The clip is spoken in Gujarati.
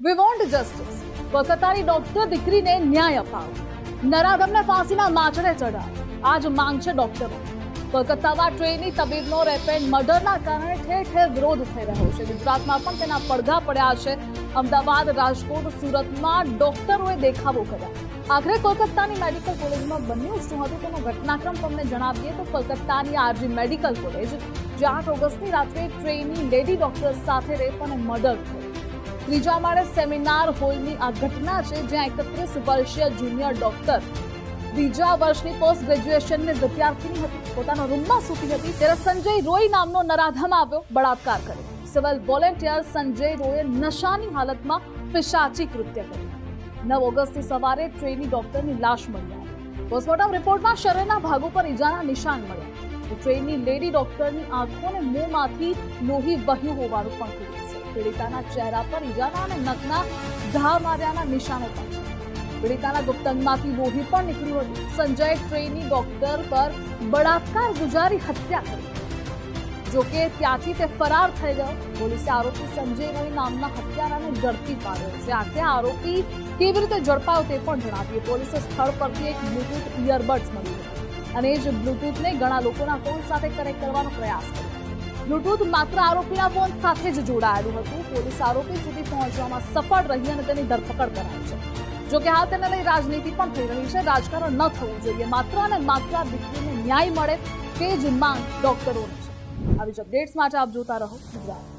વી વોન્ટ જસ્ટિસ કોલકાતાની ડોક્ટર દીકરીને ન્યાય અપાવો નરાધમને ફાંસીના માછડે ચડાવો આજ માંગ છે ડોક્ટરો કોલકાતામાં ટ્રેની તબીબનો રેપ એન્ડ મર્ડરના કારણે ઠેર ઠેર વિરોધ થઈ રહ્યો છે ગુજરાતમાં પણ તેના પડઘા પડ્યા છે અમદાવાદ રાજકોટ સુરતમાં ડોક્ટરોએ દેખાવો કર્યા આખરે કોલકાતાની મેડિકલ કોલેજમાં બન્યું શું હતું તેનો ઘટનાક્રમ તમને જણાવીએ તો કોલકાતાની આરજી મેડિકલ કોલેજ જે આઠ ઓગસ્ટની રાત્રે ટ્રેની લેડી ડોક્ટર સાથે રેપ અને મર્ડર થયું ત્રીજા માળે સેમિનાર હોલની આ ઘટના છે, જ્યાં એકત્રીસ વર્ષીય જુનિયર ડોક્ટર બીજા વર્ષની પોસ્ટ ગ્રેજ્યુએશનની વિદ્યાર્થીની હતી, પોતાના રૂમમાં સૂતી હતી, ત્યારે સંજય રોય નામનો નરાધમ આવ્યો, બળાત્કાર કર્યો. સિવિલ વોલેન્ટિયર સંજય રોયે નશાની હાલતમાં પિશાચી કૃત્ય કર્યું. નવ ઓગસ્ટથી સવારે ટ્રેની ડોક્ટરની લાશ મળી પોસ્ટમોર્ટમ રિપોર્ટમાં શરીરના ભાગો પર ઈજાના નિશાન મળ્યા. ટ્રેનની લેડી ડોક્ટરની આંખો અને મોંમાંથી લોહી વહ્યું હોવાનું પણ છે. પીડિતાના ચહેરા પર ઈજાના અને નખના ઘા માર્યાના નિશાનો પણ છે પીડિતાના ગુપ્તંગમાંથી લોહી પણ નીકળ્યું હતું સંજય ટ્રેની ડોક્ટર પર બળાત્કાર ગુજારી હત્યા કરી. જોકે ત્યાંથી તે ફરાર થઈ ગયો. પોલીસે આરોપી સંજય રવિ નામના હત્યારાને ઝડપી પાડ્યો છે. આખરે આરોપી કેવી રીતે ઝડપાયો તે પણ જણાવ્યું પોલીસે સ્થળ પરથી એક બ્લુટૂથ ઇયરબડ્સ મળ્યું અને એ જ બ્લુટૂથને ઘણા લોકોના ફોન સાથે કનેક્ટ કરવાનો પ્રયાસ કર્યો. બ્લુટૂથ માત્ર આરોપીના ફોન સાથે જ જોડાયેલું હતું. પોલીસ આરોપી સુધી પહોંચવામાં સફળ રહી અને તેની ધરપકડ કરાઈ છે. જોકે હાલ તેને લઈ રાજનીતિ પણ થઈ રહી છે. રાજકારણ ન થવું જોઈએ. માત્ર અને માત્ર દીકરીને ન્યાય મળે તે જ માંગ ડોક્ટરોની છે. આવી જ અપડેટ્સ માટે આપ જોતા રહો ગુજરાત.